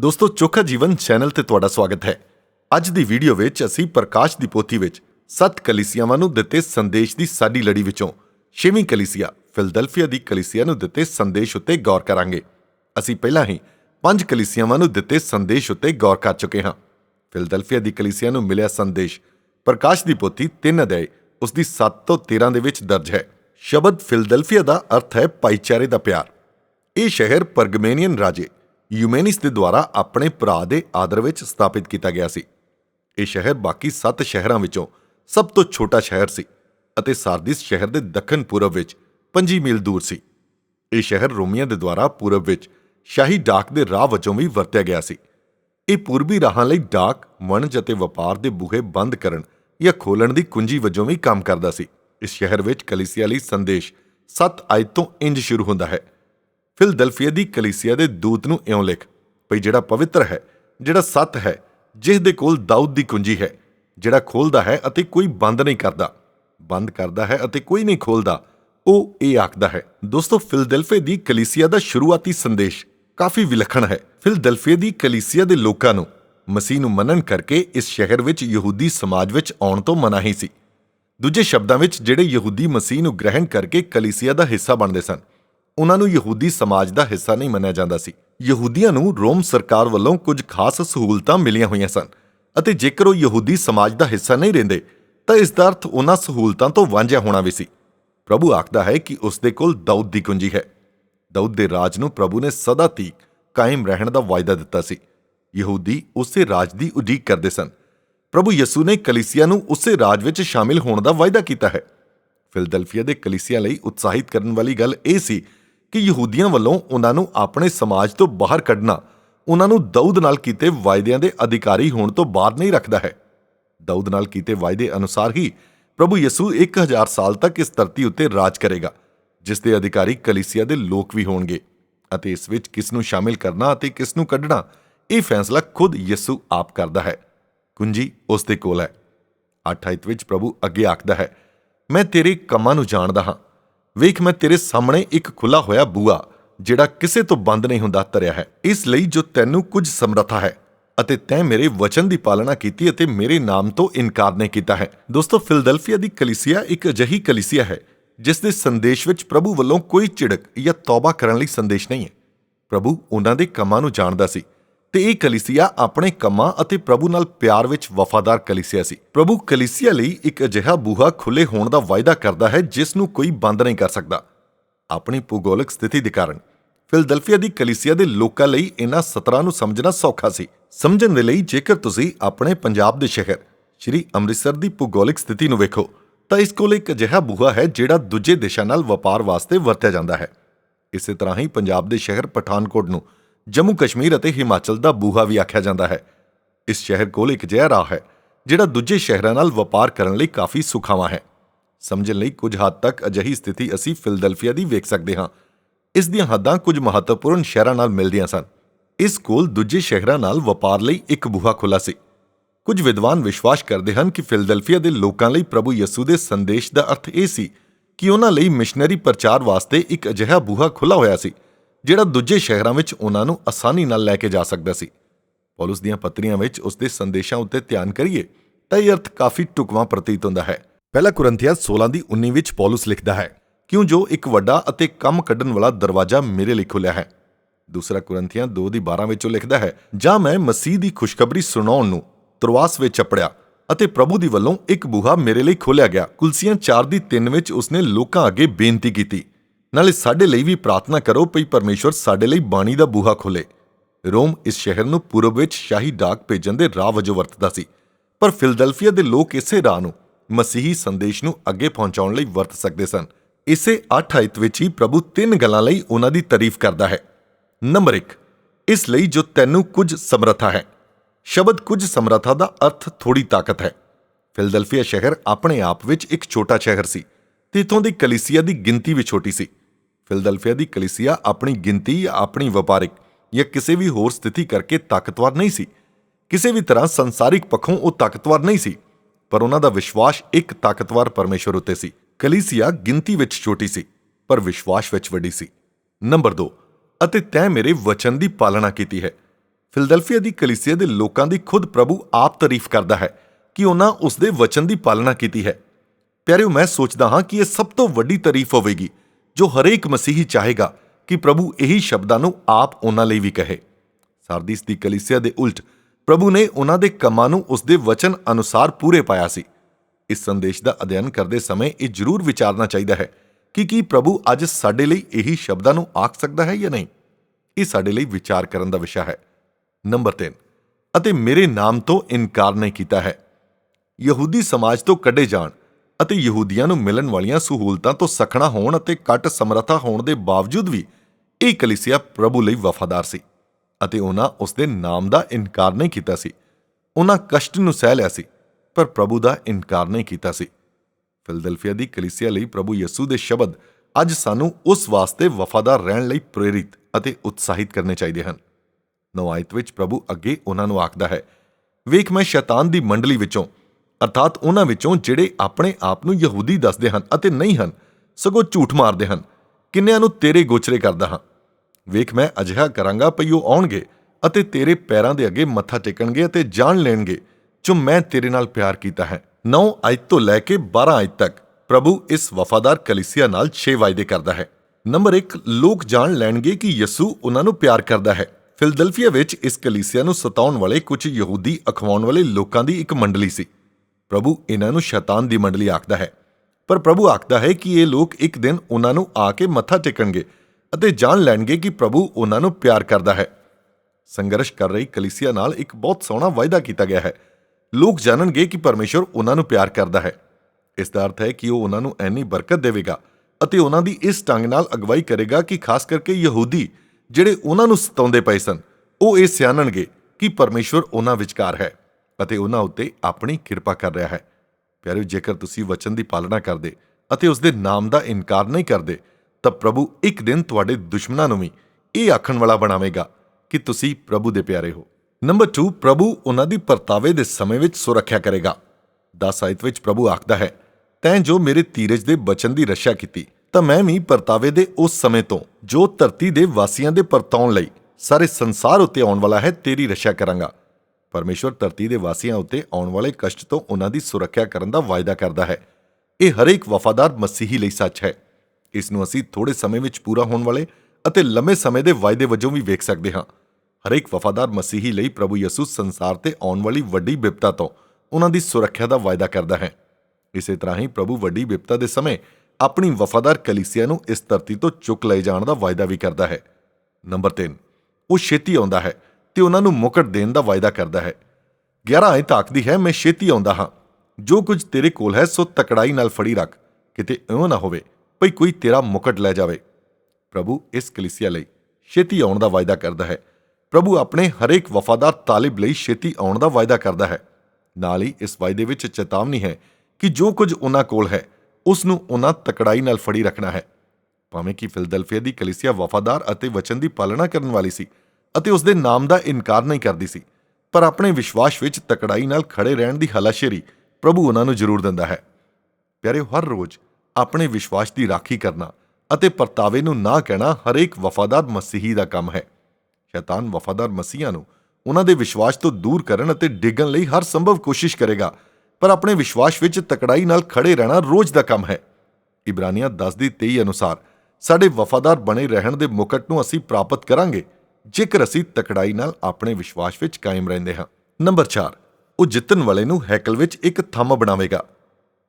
ਦੋਸਤੋ, ਚੋਖਾ ਜੀਵਨ ਚੈਨਲ ਤੇ ਤੁਹਾਡਾ ਸਵਾਗਤ ਹੈ। ਅੱਜ ਦੀ ਵੀਡੀਓ ਵਿੱਚ ਅਸੀਂ ਪ੍ਰਕਾਸ਼ ਦੀ ਪੋਥੀ ਵਿੱਚ ਸੱਤ ਕਲੀਸਿਆਵਾਂ ਨੂੰ ਦਿੱਤੇ ਸੰਦੇਸ਼ ਦੀ ਸਾਡੀ ਲੜੀ ਵਿੱਚੋਂ ਛੇਵੀਂ ਕਲੀਸਿਆ, ਫਿਲਦਲਫੀਆ ਦੀ ਕਲੀਸਿਆ ਨੂੰ ਦਿੱਤੇ ਸੰਦੇਸ਼ ਉੱਤੇ ਗੌਰ ਕਰਾਂਗੇ। ਅਸੀਂ ਪਹਿਲਾਂ ਹੀ ਪੰਜ ਕਲੀਸਿਆਵਾਂ ਨੂੰ ਦਿੱਤੇ ਸੰਦੇਸ਼ ਉੱਤੇ ਗੌਰ ਕਰ ਚੁੱਕੇ ਹਾਂ। ਫਿਲਦਲਫੀਆ ਦੀ ਕਲੀਸਿਆ ਨੂੰ ਮਿਲਿਆ ਸੰਦੇਸ਼। ਪ੍ਰਕਾਸ਼ ਦੀ ਪੋਥੀ 3 ਅਧਿਆਇ ਉਸ ਦੀ 7 ਤੋਂ 13 ਦੇ ਵਿੱਚ ਦਰਜ ਹੈ। ਸ਼ਬਦ ਫਿਲਦਲਫੀਆ ਦਾ ਅਰਥ ਹੈ ਭਾਈਚਾਰੇ ਦਾ ਪਿਆਰ। ਇਹ ਸ਼ਹਿਰ ਪਰਗਮੇਨੀਅਨ ਰਾਜੇ ਯੂਮੇਨਿਸ ਦੇ ਦੁਆਰਾ ਆਪਣੇ ਭਰਾ ਦੇ ਆਦਰ ਵਿੱਚ ਸਥਾਪਿਤ ਕੀਤਾ ਗਿਆ ਸੀ। ਇਹ ਸ਼ਹਿਰ ਬਾਕੀ 7 ਸ਼ਹਿਰਾਂ ਵਿੱਚੋਂ ਸਭ ਤੋਂ ਛੋਟਾ ਸ਼ਹਿਰ ਸੀ ਅਤੇ ਸਾਰਦਿਸ ਸ਼ਹਿਰ ਦੇ ਦੱਖਣ ਪੂਰਬ ਵਿੱਚ 5 ਮੀਲ ਦੂਰ ਸੀ। ਇਹ ਸ਼ਹਿਰ ਰੋਮੀਆਂ ਦੇ ਦੁਆਰਾ ਪੂਰਬ ਵਿੱਚ ਸ਼ਾਹੀ ਡਾਕ ਦੇ ਰਾਹ ਵਜੋਂ ਵੀ ਵਰਤਿਆ ਗਿਆ ਸੀ। ਇਹ ਪੂਰਬੀ ਰਾਹਾਂ ਲਈ ਡਾਕ, ਵਣਜ ਅਤੇ ਵਪਾਰ ਦੇ ਬੂਹੇ ਬੰਦ ਕਰਨ ਜਾਂ ਖੋਲਣ ਦੀ ਕੁੰਜੀ ਵਜੋਂ ਵੀ ਕੰਮ ਕਰਦਾ ਸੀ। ਇਸ ਸ਼ਹਿਰ ਵਿੱਚ ਕਲੀਸਿਆ ਲਈ ਸੰਦੇਸ਼ 7 ਆਇਤ ਤੋਂ ਇੰਜ ਸ਼ੁਰੂ ਹੁੰਦਾ ਹੈ। ਫਿਲਦਲਫੀਆ ਦੀ ਕਲੀਸਿਆ ਦੇ ਦੂਤ ਨੂੰ ਇਉਂ ਲਿਖ, ਭਈ ਜਿਹੜਾ ਪਵਿੱਤਰ ਹੈ, ਜਿਹੜਾ ਸੱਤ ਹੈ, ਜਿਸ ਦੇ ਕੋਲ ਦਾਊਦ ਦੀ ਕੁੰਜੀ ਹੈ, ਜਿਹੜਾ ਖੋਲਦਾ ਹੈ ਅਤੇ ਕੋਈ ਬੰਦ ਨਹੀਂ ਕਰਦਾ, ਬੰਦ ਕਰਦਾ ਹੈ ਅਤੇ ਕੋਈ ਨਹੀਂ ਖੋਲਦਾ, ਉਹ ਇਹ ਆਖਦਾ ਹੈ, ਦੋਸਤੋ ਫਿਲਦਲਫੀਆ ਦੀ ਕਲੀਸਿਆ ਦਾ ਸ਼ੁਰੂਆਤੀ ਸੰਦੇਸ਼ ਕਾਫੀ ਵਿਲੱਖਣ ਹੈ। ਫਿਲਦਲਫੀਆ ਦੀ ਕਲੀਸਿਆ ਦੇ ਲੋਕਾਂ ਨੂੰ, ਮਸੀਹ ਨੂੰ ਮੰਨਣ ਕਰਕੇ ਇਸ ਸ਼ਹਿਰ ਵਿੱਚ ਯਹੂਦੀ ਸਮਾਜ ਵਿੱਚ ਆਉਣ ਤੋਂ ਮਨਾਹੀ ਸੀ। ਦੂਜੇ ਸ਼ਬਦਾਂ ਵਿੱਚ, ਜਿਹੜੇ ਯਹੂਦੀ ਮਸੀਹ ਨੂੰ ਗ੍ਰਹਿਣ ਕਰਕੇ ਕਲੀਸਿਆ ਦਾ ਹਿੱਸਾ ਬਣਦੇ ਸਨ ਉਹਨਾਂ ਨੂੰ ਯਹੂਦੀ ਸਮਾਜ ਦਾ ਹਿੱਸਾ ਨਹੀਂ ਮੰਨਿਆ ਜਾਂਦਾ ਸੀ। ਯਹੂਦੀਆਂ ਨੂੰ ਰੋਮ ਸਰਕਾਰ ਵੱਲੋਂ ਕੁਝ ਖਾਸ ਸਹੂਲਤਾਂ ਮਿਲੀਆਂ ਹੋਈਆਂ ਸਨ ਅਤੇ ਜੇਕਰ ਉਹ ਯਹੂਦੀ ਸਮਾਜ ਦਾ ਹਿੱਸਾ ਨਹੀਂ ਰਹਿੰਦੇ, ਤਾਂ ਇਸ ਦਾ ਅਰਥ ਉਹਨਾਂ ਸਹੂਲਤਾਂ ਤੋਂ ਵਾਂਝਿਆ ਹੋਣਾ ਵੀ ਸੀ। ਪ੍ਰਭੂ ਆਖਦਾ ਹੈ ਕਿ ਉਸ ਦੇ ਕੋਲ ਦਾਊਦ ਦੀ ਕੁੰਜੀ ਹੈ। ਦਾਊਦ ਦੇ ਰਾਜ ਨੂੰ ਪ੍ਰਭੂ ਨੇ ਸਦਾ ਤੀਕ ਕਾਇਮ ਰਹਿਣ ਦਾ ਵਾਅਦਾ ਦਿੱਤਾ ਸੀ। ਯਹੂਦੀ ਉਸੇ ਰਾਜ ਦੀ ਉਡੀਕ ਕਰਦੇ ਸਨ। ਪ੍ਰਭੂ ਯਸੂ ਨੇ ਕਲੀਸਿਆ ਨੂੰ ਉਸੇ ਰਾਜ ਵਿੱਚ ਸ਼ਾਮਿਲ ਹੋਣ ਦਾ ਵਾਅਦਾ ਕੀਤਾ ਹੈ। ਫਿਲਦਲਫੀਆ ਦੇ ਕਲੀਸਿਆ ਲਈ ਉਤਸ਼ਾਹਿਤ ਕਰਨ ਵਾਲੀ ਗੱਲ ਇਹ ਸੀ ਕਿ ਯਹੂਦੀਆਂ ਵੱਲੋਂ ਉਹਨਾਂ ਨੂੰ ਆਪਣੇ ਸਮਾਜ ਤੋਂ ਬਾਹਰ ਕੱਢਣਾ ਉਹਨਾਂ ਨੂੰ ਦਾਊਦ ਨਾਲ ਕੀਤੇ ਵਾਅਦਿਆਂ ਦੇ ਅਧਿਕਾਰੀ ਹੋਣ ਤੋਂ ਬਾਹਰ ਨਹੀਂ ਰੱਖਦਾ ਹੈ। ਦਾਊਦ ਨਾਲ ਕੀਤੇ ਵਾਅਦੇ ਅਨੁਸਾਰ ਹੀ ਪ੍ਰਭੂ ਯਿਸੂ 1000 ਸਾਲ ਤੱਕ ਇਸ ਧਰਤੀ ਉੱਤੇ ਰਾਜ ਕਰੇਗਾ, ਜਿਸ ਦੇ ਅਧਿਕਾਰੀ ਕਲੀਸਿਆ ਦੇ ਲੋਕ ਵੀ ਹੋਣਗੇ ਅਤੇ ਇਸ ਵਿੱਚ ਕਿਸ ਨੂੰ ਸ਼ਾਮਿਲ ਕਰਨਾ ਅਤੇ ਕਿਸ ਨੂੰ ਕੱਢਣਾ, ਇਹ ਫੈਸਲਾ ਖੁਦ ਯਿਸੂ ਆਪ ਕਰਦਾ ਹੈ। ਕੁੰਜੀ, ਉਸ ਦੇ ਕੋਲ ਹੈ। 8 ਆਇਤ ਵਿੱਚ ਪ੍ਰਭੂ ਅੱਗੇ ਆਖਦਾ ਹੈ, ਮੈਂ ਤੇਰੇ ਕੰਮਾਂ ਨੂੰ ਜਾਣਦਾ ਹਾਂ। ਵੇਖ, ਮੈਂ ਤੇਰੇ ਸਾਹਮਣੇ ਇੱਕ ਖੁੱਲਾ ਹੋਇਆ ਬੂਆ, ਜਿਹੜਾ ਕਿਸੇ ਤੋਂ ਬੰਦ ਨਹੀਂ ਹੁੰਦਾ ਧਰਿਆ ਹੈ। ਇਸ ਲਈ ਜੋ ਤੈਨੂੰ ਕੁਝ ਸਮਰੱਥਾ ਹੈ ਅਤੇ ਤੈਂ ਮੇਰੇ ਵਚਨ ਦੀ ਪਾਲਣਾ ਕੀਤੀ ਅਤੇ ਮੇਰੇ ਨਾਮ ਤੋਂ ਇਨਕਾਰ ਨਹੀਂ ਕੀਤਾ ਹੈ। ਦੋਸਤੋ, ਫਿਲਦਲਫੀਆ ਦੀ ਕਲੀਸਿਆ ਇੱਕ ਅਜਿਹੀ ਕਲੀਸਿਆ ਹੈ, ਜਿਸ ਦੇ ਸੰਦੇਸ਼ ਵਿੱਚ ਪ੍ਰਭੂ ਵੱਲੋਂ ਕੋਈ ਝਿੜਕ ਜਾਂ ਤੌਬਾ ਕਰਨ ਲਈ ਸੰਦੇਸ਼ ਨਹੀਂ ਹੈ। ਪ੍ਰਭੂ ਉਹਨਾਂ ਦੇ ਕੰਮਾਂ ਨੂੰ ਜਾਣਦਾ ਸੀ। ਤੇ ਇਹ ਕਲੀਸਿਆ ਆਪਣੇ ਕੰਮਾਂ ਅਤੇ ਪ੍ਰਭੂ ਨਾਲ ਪਿਆਰ ਵਿੱਚ ਵਫਾਦਾਰ ਕਲੀਸਿਆ ਸੀ। ਪ੍ਰਭੂ ਕਲੀਸਿਆ ਲਈ ਇੱਕ ਅਜਿਹਾ ਬੂਹਾ ਖੁੱਲੇ ਹੋਣ ਦਾ ਵਾਅਦਾ ਕਰਦਾ ਹੈ, ਜਿਸ ਨੂੰ ਕੋਈ ਬੰਦ ਨਹੀਂ ਕਰ ਸਕਦਾ। ਆਪਣੀ ਭੂਗੋਲਿਕ ਸਥਿਤੀ ਦੇ ਕਾਰਨ ਫਿਲਦਲਫੀਆ ਦੀ ਕਲੀਸਿਆ ਦੇ ਲੋਕਾਂ ਲਈ ਇਹਨਾਂ ਸਤਰਾਂ ਨੂੰ ਸਮਝਣਾ ਸੌਖਾ ਸੀ। ਸਮਝਣ ਦੇ ਲਈ ਜੇਕਰ ਤੁਸੀਂ ਆਪਣੇ ਪੰਜਾਬ ਦੇ ਸ਼ਹਿਰ, ਸ਼੍ਰੀ ਅੰਮ੍ਰਿਤਸਰ ਦੀ ਭੂਗੋਲਿਕ ਸਥਿਤੀ ਨੂੰ ਵੇਖੋ, ਤਾਂ ਇਸ ਕੋਲ ਇੱਕ ਅਜਿਹਾ ਬੂਹਾ ਹੈ, ਜਿਹੜਾ ਦੂਜੇ ਦੇਸ਼ਾਂ ਨਾਲ ਵਪਾਰ ਵਾਸਤੇ ਵਰਤਿਆ ਜਾਂਦਾ ਹੈ। ਇਸੇ ਤਰ੍ਹਾਂ ਹੀ ਪੰਜਾਬ ਦੇ ਸ਼ਹਿਰ ਪਠਾਨਕੋਟ ਨੂੰ ਜੰਮੂ ਕਸ਼ਮੀਰ ਅਤੇ ਹਿਮਾਚਲ ਦਾ ਬੂਹਾ ਵੀ ਆਖਿਆ ਜਾਂਦਾ ਹੈ। ਇਸ ਸ਼ਹਿਰ ਕੋਲ ਇੱਕ ਅਜਿਹਾ ਰਾਹ ਹੈ, ਜਿਹੜਾ ਦੂਜੇ ਸ਼ਹਿਰਾਂ ਨਾਲ ਵਪਾਰ ਕਰਨ ਲਈ ਕਾਫੀ ਸੁਖਾਵਾਂ ਹੈ। ਸਮਝਣ ਲਈ ਕੁਝ ਹੱਦ ਤੱਕ ਅਜਿਹੀ ਸਥਿਤੀ ਅਸੀਂ ਫਿਲਦਲਫੀਆ ਦੀ ਵੇਖ ਸਕਦੇ ਹਾਂ। ਇਸ ਦੀਆਂ ਹੱਦਾਂ ਕੁਝ ਮਹੱਤਵਪੂਰਨ ਸ਼ਹਿਰਾਂ ਨਾਲ ਮਿਲਦੀਆਂ ਸਨ। ਇਸ ਕੋਲ ਦੂਜੇ ਸ਼ਹਿਰਾਂ ਨਾਲ ਵਪਾਰ ਲਈ ਇੱਕ ਬੂਹਾ ਖੁੱਲਾ ਸੀ। ਕੁਝ ਵਿਦਵਾਨ ਵਿਸ਼ਵਾਸ ਕਰਦੇ ਹਨ ਕਿ ਫਿਲਦਲਫੀਆ ਦੇ ਲੋਕਾਂ ਲਈ ਪ੍ਰਭੂ ਯਿਸੂ ਦੇ ਸੰਦੇਸ਼ ਦਾ ਅਰਥ ਇਹ ਸੀ ਕਿ ਉਹਨਾਂ ਲਈ ਮਿਸ਼ਨਰੀ ਪ੍ਰਚਾਰ ਵਾਸਤੇ ਇੱਕ ਅਜਿਹਾ ਬੂਹਾ ਖੁੱਲਾ ਹੋਇਆ ਸੀ। ਜਿਹੜਾ ਦੂਜੇ ਸ਼ਹਿਰਾਂ ਵਿੱਚ ਉਹਨਾਂ ਨੂੰ ਆਸਾਨੀ ਨਾਲ ਲੈ ਕੇ ਜਾ ਸਕਦਾ ਸੀ। ਪੌਲਸ ਦੀਆਂ ਪੱਤਰੀਆਂ ਵਿੱਚ ਉਸ ਦੇ ਸੰਦੇਸ਼ਾਂ ਉੱਤੇ ਧਿਆਨ ਕਰੀਏ, ਤਾਂ ਇਹ ਅਰਥ ਕਾਫੀ ਟੁਕਵਾਂ ਪ੍ਰਤੀਤ ਹੁੰਦਾ ਹੈ। ਪਹਿਲਾ ਕੁਰੰਥੀਆ 16 ਦੀ 19 ਵਿੱਚ ਪੌਲਸ ਲਿਖਦਾ ਹੈ, ਕਿਉਂ ਜੋ ਇੱਕ ਵੱਡਾ ਅਤੇ ਕੰਮ ਕੱਢਣ ਵਾਲਾ ਦਰਵਾਜ਼ਾ ਮੇਰੇ ਲਈ ਖੁੱਲਿਆ ਹੈ? ਦੂਸਰਾ ਕੁਰੰਥੀਆਂ 2 ਦੀ 12 ਵਿੱਚੋਂ ਲਿਖਦਾ ਹੈ, ਜਾਂ ਮੈਂ ਮਸੀਹ ਦੀ ਖੁਸ਼ਖਬਰੀ ਸੁਣਾਉਣ ਨੂੰ ਤਰਵਾਸ ਵਿੱਚ ਚਪੜਿਆ ਅਤੇ ਪ੍ਰਭੂ ਦੀ ਵੱਲੋਂ ਇੱਕ ਬੂਹਾ ਮੇਰੇ ਲਈ ਖੋਲਿਆ ਗਿਆ। ਕੁਲਸੀਆਂ 4 ਦੀ 3 ਵਿੱਚ ਉਸਨੇ ਲੋਕਾਂ ਅੱਗੇ ਬੇਨਤੀ ਕੀਤੀ। ਨਾਲੇ ਸਾਡੇ ਲਈ ਵੀ ਪ੍ਰਾਰਥਨਾ ਕਰੋ ਭਈ ਪਰਮੇਸ਼ਵਰ ਸਾਡੇ ਲਈ ਬਾਣੀ ਦਾ ਬੂਹਾ ਖੋਲੇ। ਰੋਮ ਇਸ ਸ਼ਹਿਰ ਨੂੰ ਪੂਰਬ ਵਿੱਚ ਸ਼ਾਹੀ ਡਾਕ ਭੇਜਣ ਦੇ ਰਾਹ ਵਜੋਂ ਵਰਤਦਾ ਸੀ। ਪਰ ਫਿਲਦਲਫੀਆ ਦੇ ਲੋਕ ਇਸੇ ਰਾਹ ਨੂੰ, ਮਸੀਹੀ ਸੰਦੇਸ਼ ਨੂੰ ਅੱਗੇ ਪਹੁੰਚਾਉਣ ਲਈ ਵਰਤ ਸਕਦੇ ਸਨ। ਇਸੇ 8 ਆਇਤ ਵਿੱਚ ਹੀ ਪ੍ਰਭੂ ਤਿੰਨ ਗੱਲਾਂ ਲਈ ਉਹਨਾਂ ਦੀ ਤਾਰੀਫ ਕਰਦਾ ਹੈ। ਨੰਬਰ 1 ਇਸ ਲਈ ਜੋ ਤੈਨੂੰ ਕੁਝ ਸਮਰੱਥਾ ਹੈ। ਸ਼ਬਦ ਕੁਝ ਸਮਰੱਥਾ ਦਾ ਅਰਥ ਥੋੜੀ ਤਾਕਤ ਹੈ। ਫਿਲਦਲਫੀਆ ਸ਼ਹਿਰ ਆਪਣੇ ਆਪ ਵਿੱਚ ਇੱਕ ਛੋਟਾ ਸ਼ਹਿਰ ਸੀ। ਤੇ ਇਥੋਂ ਦੀ ਕਲੀਸਿਆ ਦੀ ਗਿਣਤੀ ਵੀ ਛੋਟੀ ਸੀ। ਫਿਲਦਲਫੀਆ ਦੀ ਕਲੀਸਿਆ ਆਪਣੀ ਗਿਣਤੀ ਜਾਂ ਆਪਣੀ ਵਪਾਰਿਕ ਜਾਂ ਕਿਸੇ ਵੀ ਹੋਰ ਸਥਿਤੀ ਕਰਕੇ ਤਾਕਤਵਰ ਨਹੀਂ ਸੀ। ਕਿਸੇ ਵੀ ਤਰ੍ਹਾਂ ਸੰਸਾਰਿਕ ਪੱਖੋਂ ਉਹ ਤਾਕਤਵਰ ਨਹੀਂ ਸੀ, ਪਰ ਉਹਨਾਂ ਦਾ ਵਿਸ਼ਵਾਸ ਇੱਕ ਤਾਕਤਵਰ ਪਰਮੇਸ਼ਵਰ ਉੱਤੇ ਸੀ। ਕਲੀਸਿਆ ਗਿਣਤੀ ਵਿੱਚ ਛੋਟੀ ਸੀ, ਪਰ ਵਿਸ਼ਵਾਸ ਵਿੱਚ ਵੱਡੀ ਸੀ। ਨੰਬਰ 2 ਅਤੇ ਤੈਂ ਮੇਰੇ ਵਚਨ ਦੀ ਪਾਲਣਾ ਕੀਤੀ ਹੈ। ਫਿਲਦਲਫੀਆ ਦੀ ਕਲੀਸਿਆ ਦੇ ਲੋਕਾਂ ਦੀ ਖੁਦ ਪ੍ਰਭੂ ਆਪ ਤਾਰੀਫ ਕਰਦਾ ਹੈ ਕਿ ਉਹਨਾਂ ਉਸ ਦੇ ਵਚਨ ਦੀ ਪਾਲਣਾ ਕੀਤੀ ਹੈ। ਪਿਆਰਿਓ, ਮੈਂ ਸੋਚਦਾ ਹਾਂ ਕਿ ਇਹ ਸਭ ਤੋਂ ਵੱਡੀ ਤਾਰੀਫ ਹੋਵੇਗੀ। ਜੋ ਹਰੇਕ ਮਸੀਹੀ ਚਾਹੇਗਾ ਕਿ ਪ੍ਰਭੂ ਇਹੀ ਸ਼ਬਦਾਂ ਨੂੰ ਆਪ ਉਹਨਾਂ ਲਈ ਵੀ ਕਹੇ। ਸਰਦੀਸ ਦੀ ਕਲੀਸਿਆ ਦੇ ਉਲਟ ਪ੍ਰਭੂ ਨੇ ਉਹਨਾਂ ਦੇ ਕੰਮਾਂ ਨੂੰ ਉਸ ਦੇ ਵਚਨ ਅਨੁਸਾਰ ਪੂਰੇ ਪਾਇਆ ਸੀ। ਇਸ ਸੰਦੇਸ਼ ਦਾ ਅਧਿਐਨ ਕਰਦੇ ਸਮੇਂ ਇਹ ਜ਼ਰੂਰ ਵਿਚਾਰਨਾ ਚਾਹੀਦਾ ਹੈ ਕਿ ਕੀ ਪ੍ਰਭੂ ਅੱਜ ਸਾਡੇ ਲਈ ਇਹੀ ਸ਼ਬਦਾਂ ਨੂੰ ਆਖ ਸਕਦਾ ਹੈ ਜਾਂ ਨਹੀਂ। ਇਹ ਸਾਡੇ ਲਈ ਵਿਚਾਰ ਕਰਨ ਦਾ ਵਿਸ਼ਾ ਹੈ। ਨੰਬਰ 3 ਅਤੇ ਮੇਰੇ ਨਾਮ ਤੋਂ ਇਨਕਾਰ ਨਹੀਂ ਕੀਤਾ ਹੈ। ਯਹੂਦੀ ਸਮਾਜ ਤੋਂ ਕੱਢੇ ਜਾਣ। ਅਤੇ ਯਹੂਦੀਆਂ ਨੂੰ ਮਿਲਣ ਵਾਲੀਆਂ ਸਹੂਲਤਾਂ ਤੋਂ ਸਖਣਾ ਹੋਣ ਅਤੇ ਘੱਟ ਸਮਰੱਥਾ ਹੋਣ ਦੇ ਬਾਵਜੂਦ ਵੀ ਇਹ ਕਲੀਸਿਆ ਪ੍ਰਭੂ ਲਈ ਵਫਾਦਾਰ ਸੀ ਅਤੇ ਉਹਨਾਂ ਉਸ ਦੇ ਨਾਮ ਦਾ ਇਨਕਾਰ ਨਹੀਂ ਕੀਤਾ ਸੀ। ਉਹਨਾਂ ਕਸ਼ਟ ਨੂੰ ਸਹਿ ਲਿਆ ਸੀ, ਪਰ ਪ੍ਰਭੂ ਦਾ ਇਨਕਾਰ ਨਹੀਂ ਕੀਤਾ ਸੀ। ਫਿਲਦਲਫੀਆ ਦੀ ਕਲੀਸਿਆ ਲਈ ਪ੍ਰਭੂ ਯਿਸੂ ਦੇ ਸ਼ਬਦ ਅੱਜ ਸਾਨੂੰ ਉਸ ਵਾਸਤੇ ਵਫਾਦਾਰ ਰਹਿਣ ਲਈ ਪ੍ਰੇਰਿਤ ਅਤੇ ਉਤਸ਼ਾਹਿਤ ਕਰਨੇ ਚਾਹੀਦੇ ਹਨ। ਨਵਾਇਤ ਵਿੱਚ ਪ੍ਰਭੂ ਅੱਗੇ ਉਹਨਾਂ ਨੂੰ ਆਖਦਾ ਹੈ, ਵੇਖ ਮੈਂ ਸ਼ੈਤਾਨ ਦੀ ਮੰਡਲੀ ਵਿੱਚੋਂ ਅਰਥਾਤ ਉਹਨਾਂ ਵਿੱਚੋਂ ਜਿਹੜੇ ਆਪਣੇ ਆਪ ਨੂੰ ਯਹੂਦੀ ਦੱਸਦੇ ਹਨ ਅਤੇ ਨਹੀਂ ਹਨ, ਸਗੋਂ ਝੂਠ ਮਾਰਦੇ ਹਨ। ਕਿੰਨਿਆਂ ਨੂੰ ਤੇਰੇ ਗੋਚਰੇ ਕਰਦਾ ਹਾਂ। ਵੇਖ, ਮੈਂ ਅਜਿਹਾ ਕਰਾਂਗਾ ਭਈ ਉਹ ਆਉਣਗੇ ਅਤੇ ਤੇਰੇ ਪੈਰਾਂ ਦੇ ਅੱਗੇ ਮੱਥਾ ਟੇਕਣਗੇ ਅਤੇ ਜਾਣ ਲੈਣਗੇ, ਜੋ ਮੈਂ ਤੇਰੇ ਨਾਲ ਪਿਆਰ ਕੀਤਾ ਹੈ। 9 ਅਜ ਤੋਂ ਲੈ ਕੇ 12 ਅਜ ਤੱਕ ਪ੍ਰਭੂ ਇਸ ਵਫਾਦਾਰ ਕਲੀਸਿਆ ਨਾਲ 6 ਵਾਅਦੇ ਕਰਦਾ ਹੈ। ਨੰਬਰ 1 ਲੋਕ ਜਾਣ ਲੈਣਗੇ ਕਿ ਯਿਸੂ ਉਹਨਾਂ ਨੂੰ ਪਿਆਰ ਕਰਦਾ ਹੈ। ਫਿਲਦਲਫੀਆ ਵਿੱਚ ਇਸ ਕਲੀਸਿਆ ਨੂੰ ਸਤਾਉਣ ਵਾਲੇ ਕੁਝ ਯਹੂਦੀ ਅਖਵਾਉਣ ਵਾਲੇ ਲੋਕਾਂ ਦੀ ਇੱਕ ਮੰਡਲੀ ਸੀ। ਪ੍ਰਭੂ ਇਹਨਾਂ ਨੂੰ ਸ਼ੈਤਾਨ ਦੀ ਮੰਡਲੀ ਆਖਦਾ ਹੈ। ਪਰ ਪ੍ਰਭੂ ਆਖਦਾ ਹੈ ਕਿ ਇਹ ਲੋਕ ਇੱਕ ਦਿਨ ਉਹਨਾਂ ਨੂੰ ਆ ਕੇ ਮੱਥਾ ਟੇਕਣਗੇ ਅਤੇ ਜਾਣ ਲੈਣਗੇ ਕਿ ਪ੍ਰਭੂ ਉਹਨਾਂ ਨੂੰ ਪਿਆਰ ਕਰਦਾ ਹੈ। ਸੰਘਰਸ਼ ਕਰ ਰਹੀ ਕਲੀਸਿਆ ਨਾਲ ਇੱਕ ਬਹੁਤ ਸੋਹਣਾ ਵਾਅਦਾ ਕੀਤਾ ਗਿਆ ਹੈ। ਲੋਕ ਜਾਣਨਗੇ ਕਿ ਪਰਮੇਸ਼ਰ ਉਹਨਾਂ ਨੂੰ ਪਿਆਰ ਕਰਦਾ ਹੈ। ਇਸ ਦਾ ਅਰਥ ਹੈ ਕਿ ਉਹ ਉਹਨਾਂ ਨੂੰ ਐਨੀ ਬਰਕਤ ਦੇਵੇਗਾ ਅਤੇ ਉਹਨਾਂ ਦੀ ਇਸ ਢੰਗ ਨਾਲ ਅਗਵਾਈ ਕਰੇਗਾ ਕਿ ਖਾਸ ਕਰਕੇ ਯਹੂਦੀ ਜਿਹੜੇ ਉਹਨਾਂ ਨੂੰ ਸਤਾਉਂਦੇ ਪਏ ਸਨ, ਉਹ ਇਹ ਸਿਆਣਨਗੇ ਕਿ ਪਰਮੇਸ਼ਰ ਉਹਨਾਂ ਵਿਚਕਾਰ ਹੈ। ਅਤੇ ਉਹਨਾਂ ਉੱਤੇ ਆਪਣੀ ਕਿਰਪਾ ਕਰ ਰਿਹਾ ਹੈ। ਪਿਆਰਿਓ, ਜੇਕਰ ਤੁਸੀਂ ਵਚਨ ਦੀ ਪਾਲਣਾ ਕਰਦੇ ਅਤੇ ਉਸ ਦੇ ਨਾਮ ਦਾ ਇਨਕਾਰ ਨਹੀਂ ਕਰਦੇ, ਤਾਂ ਪ੍ਰਭੂ ਇੱਕ ਦਿਨ ਤੁਹਾਡੇ ਦੁਸ਼ਮਣਾਂ ਨੂੰ ਵੀ ਇਹ ਆਖਣ ਵਾਲਾ ਬਣਾਵੇਗਾ ਕਿ ਤੁਸੀਂ ਪ੍ਰਭੂ ਦੇ ਪਿਆਰੇ ਹੋ। ਨੰਬਰ 2 ਪ੍ਰਭੂ ਉਹਨਾਂ ਦੀ ਪਰਤਾਵੇ ਦੇ ਸਮੇਂ ਵਿੱਚ ਸੁਰੱਖਿਆ ਕਰੇਗਾ। 10 ਆਇਤ ਵਿੱਚ ਪ੍ਰਭੂ ਆਖਦਾ ਹੈ, ਤੈਂ ਜੋ ਮੇਰੇ ਧੀਰਜ ਦੇ ਬਚਨ ਦੀ ਰੱਖਿਆ ਕੀਤੀ, ਤਾਂ ਮੈਂ ਵੀ ਪਰਤਾਵੇ ਦੇ ਉਸ ਸਮੇਂ ਤੋਂ ਜੋ ਧਰਤੀ ਦੇ ਵਾਸੀਆਂ ਦੇ ਪਰਤਾਉਣ ਲਈ ਸਾਰੇ ਸੰਸਾਰ ਉੱਤੇ ਆਉਣ ਵਾਲਾ ਹੈ, ਤੇਰੀ ਰੱਖਿਆ ਕਰਾਂਗਾ। ਪਰਮੇਸ਼ਵਰ ਧਰਤੀ ਦੇ ਵਾਸੀਆਂ ਉੱਤੇ ਆਉਣ ਵਾਲੇ ਕਸ਼ਟ ਤੋਂ ਉਹਨਾਂ ਦੀ ਸੁਰੱਖਿਆ ਕਰਨ ਦਾ ਵਾਅਦਾ ਕਰਦਾ ਹੈ। ਇਹ ਹਰੇਕ ਵਫਾਦਾਰ ਮਸੀਹੀ ਲਈ ਸੱਚ ਹੈ। ਇਸ ਨੂੰ ਅਸੀਂ ਥੋੜੇ ਸਮੇਂ ਵਿੱਚ ਪੂਰਾ ਹੋਣ ਵਾਲੇ ਅਤੇ ਲੰਮੇ ਸਮੇਂ ਦੇ ਵਾਅਦੇ ਵਜੋਂ ਵੀ ਵੇਖ ਸਕਦੇ ਹਾਂ। ਹਰੇਕ ਵਫਾਦਾਰ ਮਸੀਹੀ ਲਈ ਪ੍ਰਭੂ ਯਿਸੂ ਸੰਸਾਰ ਤੇ ਆਉਣ ਵਾਲੀ ਵੱਡੀ ਵਿਪਤਾ ਤੋਂ ਉਹਨਾਂ ਦੀ ਸੁਰੱਖਿਆ ਦਾ ਵਾਅਦਾ ਕਰਦਾ ਹੈ। ਇਸੇ ਤਰ੍ਹਾਂ ਹੀ ਪ੍ਰਭੂ ਵੱਡੀ ਵਿਪਤਾ ਦੇ ਸਮੇਂ ਆਪਣੀ ਵਫਾਦਾਰ ਕਲੀਸਿਆ ਨੂੰ ਇਸ ਧਰਤੀ ਤੋਂ ਚੁੱਕ ਲੈ ਜਾਣ ਦਾ ਵਾਅਦਾ ਵੀ ਕਰਦਾ ਹੈ। ਨੰਬਰ 3 ਉਹ ਛੇਤੀ ਆਉਂਦਾ ਹੈ। ਤੇ ਉਹਨਾਂ ਨੂੰ ਮੁਕਟ ਦੇਣ ਦਾ ਵਾਅਦਾ ਕਰਦਾ ਹੈ। 11 ਆਇਤ ਆਖਦੀ ਹੈ, ਮੈਂ ਛੇਤੀ ਆਉਂਦਾ ਹਾਂ। ਜੋ ਕੁਝ ਤੇਰੇ ਕੋਲ ਹੈ, ਸੋ ਤਕੜਾਈ ਨਾਲ ਫੜੀ ਰੱਖ। ਕਿਤੇ ਇਉਂ ਨਾ ਹੋਵੇ, ਭਈ ਕੋਈ ਤੇਰਾ ਮੁਕਟ ਲੈ ਜਾਵੇ। ਪ੍ਰਭੂ ਇਸ ਕਲੀਸਿਆ ਲਈ ਛੇਤੀ ਆਉਣ ਦਾ ਵਾਅਦਾ ਕਰਦਾ ਹੈ। ਪ੍ਰਭੂ ਆਪਣੇ ਹਰੇਕ ਵਫਾਦਾਰ ਤਾਲਿਬ ਲਈ ਛੇਤੀ ਆਉਣ ਦਾ ਵਾਅਦਾ ਕਰਦਾ ਹੈ। ਨਾਲ ਹੀ ਇਸ ਵਾਅਦੇ ਵਿੱਚ ਚੇਤਾਵਨੀ ਹੈ ਕਿ ਜੋ ਕੁਝ ਉਹਨਾਂ ਕੋਲ ਹੈ, ਉਸ ਨੂੰ ਉਹਨਾਂ ਤਕੜਾਈ ਨਾਲ ਫੜੀ ਰੱਖਣਾ ਹੈ। ਭਾਵੇਂ ਕਿ ਫਿਲਦਲਫੀਆ ਦੀ ਕਲੀਸਿਆ ਵਫਾਦਾਰ ਅਤੇ ਵਚਨ ਦੀ ਪਾਲਣਾ ਕਰਨ ਵਾਲੀ ਸੀ ਅਤੇ ਉਸ ਦੇ ਨਾਮ ਦਾ ਇਨਕਾਰ ਨਹੀਂ ਕਰਦੀ ਸੀ, ਪਰ ਆਪਣੇ ਵਿਸ਼ਵਾਸ ਵਿੱਚ ਤਕੜਾਈ ਨਾਲ ਖੜੇ ਰਹਿਣ ਦੀ ਹਲਾਸ਼ੇਰੀ ਪ੍ਰਭੂ ਉਹਨਾਂ ਨੂੰ ਜ਼ਰੂਰ ਦਿੰਦਾ ਹੈ। ਪਿਆਰਿਓ, ਹਰ ਰੋਜ਼ ਆਪਣੇ ਵਿਸ਼ਵਾਸ ਦੀ ਰਾਖੀ ਕਰਨਾ ਅਤੇ ਪਰਤਾਵੇ ਨੂੰ ਨਾ ਕਹਿਣਾ ਹਰੇਕ ਵਫਾਦਾਰ ਮਸੀਹੀ ਦਾ ਕੰਮ ਹੈ। ਸ਼ੈਤਾਨ ਵਫਾਦਾਰ ਮਸੀਹਾਂ ਨੂੰ ਉਹਨਾਂ ਦੇ ਵਿਸ਼ਵਾਸ ਤੋਂ ਦੂਰ ਕਰਨ ਅਤੇ ਡਿੱਗਣ ਲਈ ਹਰ ਸੰਭਵ ਕੋਸ਼ਿਸ਼ ਕਰੇਗਾ, ਪਰ ਆਪਣੇ ਵਿਸ਼ਵਾਸ ਵਿੱਚ ਤਕੜਾਈ ਨਾਲ ਖੜੇ ਰਹਿਣਾ ਰੋਜ਼ ਦਾ ਕੰਮ ਹੈ। ਇਬਰਾਨੀਆਂ 10 ਦੀ 23 ਅਨੁਸਾਰ ਸਾਡੇ ਵਫਾਦਾਰ ਬਣੇ ਰਹਿਣ ਦੇ ਮੁਕਟ ਨੂੰ ਅਸੀਂ ਪ੍ਰਾਪਤ ਕਰਾਂਗੇ। ਜੇਕਰ ਅਸੀਂ ਤਕੜਾਈ ਨਾਲ ਆਪਣੇ ਵਿਸ਼ਵਾਸ ਵਿੱਚ ਕਾਇਮ ਰਹਿੰਦੇ ਹਾਂ। ਨੰਬਰ 4 ਉਹ ਜਿੱਤਣ ਵਾਲੇ ਨੂੰ ਹੈਕਲ ਵਿੱਚ ਇੱਕ ਥੰਮ ਬਣਾਵੇਗਾ।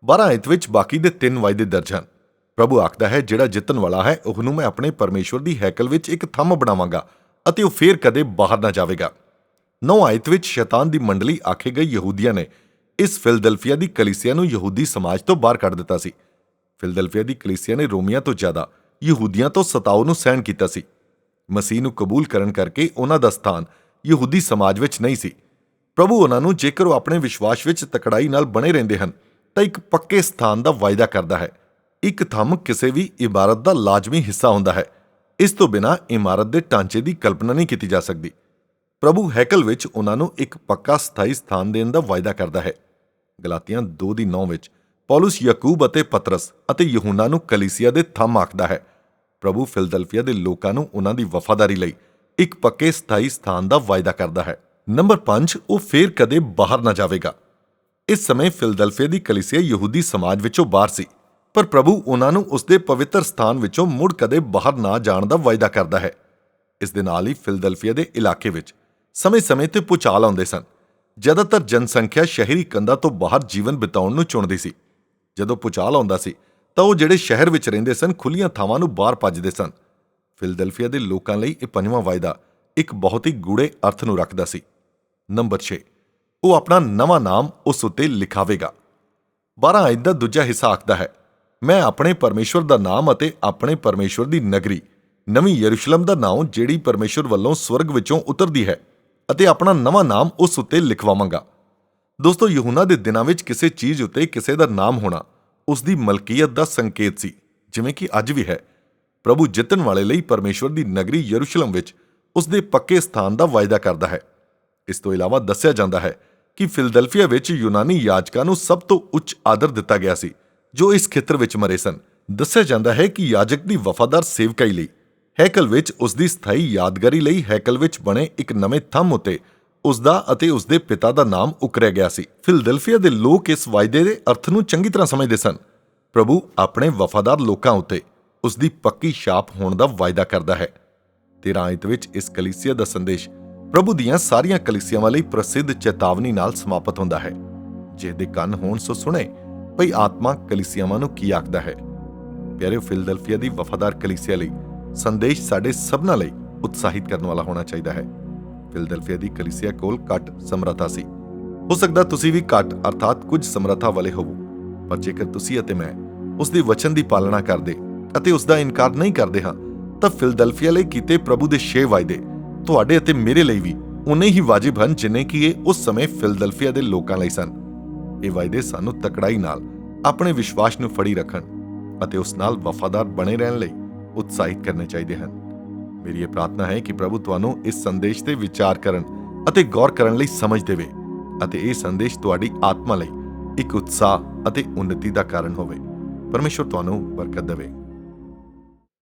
12 ਆਇਤ ਵਿੱਚ ਬਾਕੀ ਦੇ ਤਿੰਨ ਵਾਅਦੇ ਦਰਜ ਹਨ। ਪ੍ਰਭੂ ਆਖਦਾ ਹੈ, ਜਿਹੜਾ ਜਿੱਤਣ ਵਾਲਾ ਹੈ, ਉਹਨੂੰ ਮੈਂ ਆਪਣੇ ਪਰਮੇਸ਼ਵਰ ਦੀ ਹੈਕਲ ਵਿੱਚ ਇੱਕ ਥੰਮ ਬਣਾਵਾਂਗਾ ਅਤੇ ਉਹ ਫੇਰ ਕਦੇ ਬਾਹਰ ਨਾ ਜਾਵੇਗਾ। 9 ਆਇਤ ਵਿੱਚ ਸ਼ੈਤਾਨ ਦੀ ਮੰਡਲੀ ਆਖੇ ਗਏ ਯਹੂਦੀਆਂ ਨੇ ਇਸ ਫਿਲਦਲਫੀਆ ਦੀ ਕਲੀਸਿਆ ਨੂੰ ਯਹੂਦੀ ਸਮਾਜ ਤੋਂ ਬਾਹਰ ਕੱਢ ਦਿੱਤਾ ਸੀ। ਫਿਲਦਲਫੀਆ ਦੀ ਕਲੀਸਿਆ ਨੇ ਰੋਮੀਆਂ ਤੋਂ ਜ਼ਿਆਦਾ, ਯਹੂਦੀਆਂ ਤੋਂ ਸਤਾਉ ਨੂੰ ਸਹਿਣ ਕੀਤਾ ਸੀ। ਮਸੀਹ ਨੂੰ ਕਬੂਲ ਕਰਨ ਕਰਕੇ ਉਹਨਾਂ ਦਾ ਸਥਾਨ ਯਹੂਦੀ ਸਮਾਜ ਵਿੱਚ ਨਹੀਂ ਸੀ। ਪ੍ਰਭੂ ਉਹਨਾਂ ਨੂੰ ਜੇਕਰ ਉਹ ਆਪਣੇ ਵਿਸ਼ਵਾਸ ਵਿੱਚ ਤਕੜਾਈ ਨਾਲ ਬਣੇ ਰਹਿੰਦੇ ਹਨ, ਤਾਂ ਇੱਕ ਪੱਕੇ ਸਥਾਨ ਦਾ ਵਾਅਦਾ ਕਰਦਾ ਹੈ। ਇੱਕ ਥੰਮ ਕਿਸੇ ਵੀ ਇਬਾਰਤ ਦਾ ਲਾਜ਼ਮੀ ਹਿੱਸਾ ਹੁੰਦਾ ਹੈ। ਇਸ ਤੋਂ ਬਿਨਾ ਇਮਾਰਤ ਦੇ ਢਾਂਚੇ ਦੀ ਕਲਪਨਾ ਨਹੀਂ ਕੀਤੀ ਜਾ ਸਕਦੀ। ਪ੍ਰਭੂ ਹੈਕਲ ਵਿੱਚ ਉਹਨਾਂ ਨੂੰ ਇੱਕ ਪੱਕਾ ਸਥਾਈ ਸਥਾਨ ਦੇਣ ਦਾ ਵਾਅਦਾ ਕਰਦਾ ਹੈ। ਗਲਾਤੀਆਂ 2 ਦੀ 9 ਵਿੱਚ ਪੌਲਸ ਯਾਕੂਬ ਅਤੇ ਪਤਰਸ ਅਤੇ ਯਹੂਨਾ ਨੂੰ ਕਲੀਸਿਆ ਦੇ ਥੰਮ ਆਖਦਾ ਹੈ। ਪ੍ਰਭੂ ਫਿਲਦਲਫੀਆ ਦੇ ਲੋਕਾਂ ਨੂੰ ਉਹਨਾਂ ਦੀ ਵਫਾਦਾਰੀ ਲਈ ਇੱਕ ਪੱਕੇ ਸਥਾਈ ਸਥਾਨ ਦਾ ਵਾਅਦਾ ਕਰਦਾ ਹੈ। ਨੰਬਰ 5 ਉਹ ਫੇਰ ਕਦੇ ਬਾਹਰ ਨਾ ਜਾਵੇਗਾ। ਇਸ ਸਮੇਂ ਫਿਲਦਲਫੀਆ ਦੀ ਕਲੀਸਿਆ ਯਹੂਦੀ ਸਮਾਜ ਵਿੱਚੋਂ ਬਾਹਰ ਸੀ, ਪਰ ਪ੍ਰਭੂ ਉਹਨਾਂ ਨੂੰ ਉਸਦੇ ਪਵਿੱਤਰ ਸਥਾਨ ਵਿੱਚੋਂ ਮੁੜ ਕਦੇ ਬਾਹਰ ਨਾ ਜਾਣ ਦਾ ਵਾਅਦਾ ਕਰਦਾ ਹੈ। ਇਸ ਦੇ ਨਾਲ ਹੀ ਫਿਲਦਲਫੀਆ ਦੇ ਇਲਾਕੇ ਵਿੱਚ ਸਮੇਂ-ਸਮੇਂ ਤੇ ਪੁਚਾਲ ਆਉਂਦੇ ਸਨ। ਜ਼ਿਆਦਾਤਰ ਜਨਸੰਖਿਆ ਸ਼ਹਿਰੀ ਕੰਧਾਂ ਤੋਂ ਬਾਹਰ ਜੀਵਨ ਬਿਤਾਉਣ ਨੂੰ ਚੁਣਦੀ ਸੀ। ਜਦੋਂ ਪੁਚਾਲ ਆਉਂਦਾ ਸੀ ਤਾਂ ਉਹ ਜਿਹੜੇ ਸ਼ਹਿਰ ਵਿੱਚ ਰਹਿੰਦੇ ਸਨ ਖੁੱਲੀਆਂ ਥਾਵਾਂ ਨੂੰ ਬਾਹਰ ਭੱਜਦੇ ਸਨ। ਫਿਲਦਲਫੀਆ ਦੇ ਲੋਕਾਂ ਲਈ ਇਹ ਪੰਜਵਾਂ ਵਾਅਦਾ ਇੱਕ ਬਹੁਤ ਹੀ ਗੂੜੇ ਅਰਥ ਨੂੰ ਰੱਖਦਾ ਸੀ। ਨੰਬਰ 6 ਉਹ ਆਪਣਾ ਨਵਾਂ ਨਾਮ ਉਸ ਉੱਤੇ ਲਿਖਾਵੇਗਾ। 12 ਆਇਤ ਦਾ ਦੂਜਾ ਹਿੱਸਾ ਆਖਦਾ ਹੈ, ਮੈਂ ਆਪਣੇ ਪਰਮੇਸ਼ਵਰ ਦਾ ਨਾਮ ਅਤੇ ਆਪਣੇ ਪਰਮੇਸ਼ਵਰ ਦੀ ਨਗਰੀ, ਨਵੀਂ ਯਰੂਸ਼ਲਮ ਦਾ ਨਾਮ ਜਿਹੜੀ ਪਰਮੇਸ਼ਵਰ ਵੱਲੋਂ ਸਵਰਗ ਵਿੱਚੋਂ ਉਤਰਦੀ ਹੈ ਅਤੇ ਆਪਣਾ ਨਵਾਂ ਨਾਮ ਉਸ ਉੱਤੇ ਲਿਖਵਾਵਾਂਗਾ। ਦੋਸਤੋ, ਯਹੂਨਾ ਦੇ ਦਿਨਾਂ ਵਿੱਚ ਕਿਸੇ ਚੀਜ਼ ਉੱਤੇ ਕਿਸੇ ਦਾ ਨਾਮ ਹੋਣਾ ਉਸ ਦੀ ਮਲਕੀਅਤ ਦਾ ਸੰਕੇਤ ਸੀ, ਜਿਵੇਂ ਕਿ ਅੱਜ ਵੀ ਹੈ। ਪ੍ਰਭੂ ਜਿੱਤਣ ਵਾਲੇ ਲਈ ਪਰਮੇਸ਼ਵਰ ਦੀ ਨਗਰੀ ਯਰੂਸ਼ਲਮ ਵਿੱਚ ਉਸ ਦੇ ਪੱਕੇ ਸਥਾਨ ਦਾ ਵਾਅਦਾ ਕਰਦਾ ਹੈ। ਇਸ ਤੋਂ ਇਲਾਵਾ ਦੱਸਿਆ ਜਾਂਦਾ ਹੈ ਕਿ ਫਿਲਦਲਫੀਆ ਵਿੱਚ ਯੂਨਾਨੀ ਯਾਜਕਾਂ ਨੂੰ ਸਭ ਤੋਂ ਉੱਚ ਆਦਰ ਦਿੱਤਾ ਗਿਆ ਸੀ, ਜੋ ਇਸ ਖੇਤਰ ਵਿੱਚ ਮਰੇ ਸਨ। ਦੱਸਿਆ ਜਾਂਦਾ ਹੈ ਕਿ ਯਾਜਕ ਦੀ ਵਫਾਦਾਰ ਸੇਵਕਾਈ ਲਈ ਹੈਕਲ ਵਿੱਚ ਉਸ ਦੀ ਸਥਾਈ ਯਾਦਗਾਰੀ ਲਈ ਹੈਕਲ ਵਿੱਚ ਬਣੇ ਇੱਕ ਨਵੇਂ ਥੰਮ ਉੱਤੇ ਉਸ ਦਾ ਅਤੇ ਉਸ ਦੇ ਪਿਤਾ ਦਾ ਨਾਮ ਉਕਰਿਆ ਗਿਆ ਸੀ। ਫਿਲਦਲਫੀਆ ਦੇ ਲੋਕ ਇਸ ਵਾਅਦੇ ਦੇ ਅਰਥ ਨੂੰ ਚੰਗੀ ਤਰ੍ਹਾਂ ਸਮਝਦੇ ਸਨ। ਪ੍ਰਭੂ ਆਪਣੇ ਵਫਾਦਾਰ ਲੋਕਾਂ ਉੱਤੇ ਉਸ ਦੀ ਪੱਕੀ ਛਾਪ ਹੋਣ ਦਾ ਵਾਅਦਾ ਕਰਦਾ ਹੈ। 13 ਆਇਤ ਵਿੱਚ ਇਸ ਕਲੀਸਿਆ ਦਾ ਸੰਦੇਸ਼ ਪ੍ਰਭੂ ਦੀਆਂ ਸਾਰੀਆਂ ਕਲੀਸਿਆਵਾਂ ਲਈ ਪ੍ਰਸਿੱਧ ਚੇਤਾਵਨੀ ਨਾਲ ਸਮਾਪਤ ਹੁੰਦਾ ਹੈ। ਜਿਹਦੇ ਕੰਨ ਹੋਣ ਸੋ ਸੁਣੇ, ਭਈ ਆਤਮਾ ਕਲੀਸਿਆਵਾਂ ਨੂੰ ਕੀ ਆਖਦਾ ਹੈ? ਪਿਆਰੇ ਫਿਲਦਲਫੀਆ ਦੀ ਵਫਾਦਾਰ ਕਲੀਸਿਆ ਲਈ ਸੰਦੇਸ਼ ਸਾਡੇ ਸਭਨਾਂ ਲਈ ਉਤਸ਼ਾਹਿਤ ਕਰਨ ਵਾਲਾ ਹੋਣਾ ਚਾਹੀਦਾ ਹੈ। ਫਿਲਦਲਫੀਆ ਦੀ ਕਲੀਸਿਆ ਕੋਲ ਘੱਟ ਸਮਰੱਥਾ ਸੀ। ਹੋ ਸਕਦਾ ਤੁਸੀਂ ਵੀ ਘੱਟ, ਅਰਥਾਤ ਕੁਝ ਸਮਰੱਥਾ ਵਾਲੇ ਹੋਵੋ। ਪਰ ਜੇਕਰ ਤੁਸੀਂ ਅਤੇ ਮੈਂ ਉਸ ਦੀ ਵਚਨ ਦੀ ਪਾਲਣਾ ਕਰਦੇ ਅਤੇ ਉਸ ਦਾ ਇਨਕਾਰ ਨਹੀਂ ਕਰਦੇ ਹਾਂ, ਤਾਂ ਫਿਲਦਲਫੀਆ ਲਈ ਕੀਤੇ ਪ੍ਰਭੂ ਦੇ ਛੇ ਵਾਅਦੇ ਤੁਹਾਡੇ ਅਤੇ ਮੇਰੇ ਲਈ ਵੀ ਉਨੇ ਹੀ ਵਾਜਿਬ ਹਨ ਜਿੰਨੇ ਕਿ ਇਹ ਉਸ ਸਮੇਂ ਫਿਲਦਲਫੀਆ ਦੇ ਲੋਕਾਂ ਲਈ ਸਨ। ਇਹ ਵਾਅਦੇ ਸਾਨੂੰ ਤਕੜਾਈ ਨਾਲ ਆਪਣੇ ਵਿਸ਼ਵਾਸ ਨੂੰ ਫੜੀ ਰੱਖਣ ਅਤੇ ਉਸ ਨਾਲ ਵਫਾਦਾਰ ਬਣੇ ਰਹਿਣ ਲਈ ਉਤਸ਼ਾਹਿਤ ਕਰਨੇ ਚਾਹੀਦੇ ਹਨ। ਮੇਰੀ ਇਹ ਪ੍ਰਾਰਥਨਾ ਹੈ ਕਿ ਪ੍ਰਭੂ ਤੁਹਾਨੂੰ ਇਸ ਸੰਦੇਸ਼ ਤੇ ਵਿਚਾਰ ਕਰਨ ਅਤੇ ਗੌਰ ਕਰਨ ਲਈ ਸਮਝ ਦੇਵੇ ਅਤੇ ਇਹ ਸੰਦੇਸ਼ ਤੁਹਾਡੀ ਆਤਮਾ ਲਈ ਇੱਕ ਉਤਸ਼ਾਹ ਅਤੇ ਉન્નਤੀ ਦਾ ਕਾਰਨ ਹੋਵੇ। ਪਰਮੇਸ਼ਵਰ ਤੁਹਾਨੂੰ ਬਰਕਤ ਦੇਵੇ।